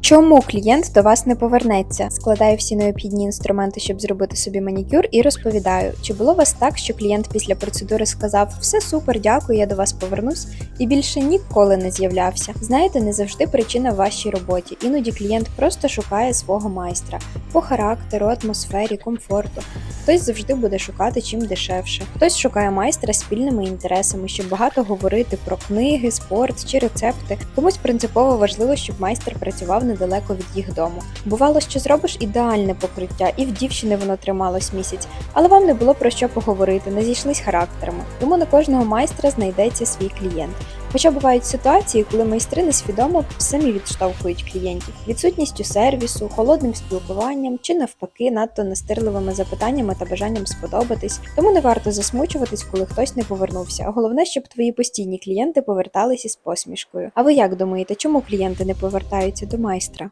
Чому клієнт до вас не повернеться? Складаю всі необхідні інструменти, щоб зробити собі манікюр, і розповідаю, чи було у вас так, що клієнт після процедури сказав все супер, дякую, я до вас повернусь, і більше ніколи не з'являвся. Знаєте, не завжди причина в вашій роботі. Іноді клієнт просто шукає свого майстра по характеру, атмосфері, комфорту. Хтось завжди буде шукати чим дешевше. Хтось шукає майстра спільними інтересами, щоб багато говорити про книги, спорт чи рецепти. Комусь принципово важливо, щоб майстер працював недалеко від їх дому. Бувало, що зробиш ідеальне покриття, і в дівчини воно трималось місяць, але вам не було про що поговорити, не зійшлись характерами. Тому на кожного майстра знайдеться свій клієнт. Хоча бувають ситуації, коли майстри несвідомо самі відштовхують клієнтів відсутністю сервісу, холодним спілкуванням чи навпаки надто настирливими запитаннями та бажанням сподобатись. Тому не варто засмучуватись, коли хтось не повернувся. Головне, щоб твої постійні клієнти поверталися з посмішкою. А ви як думаєте, чому клієнти не повертаються до майстра?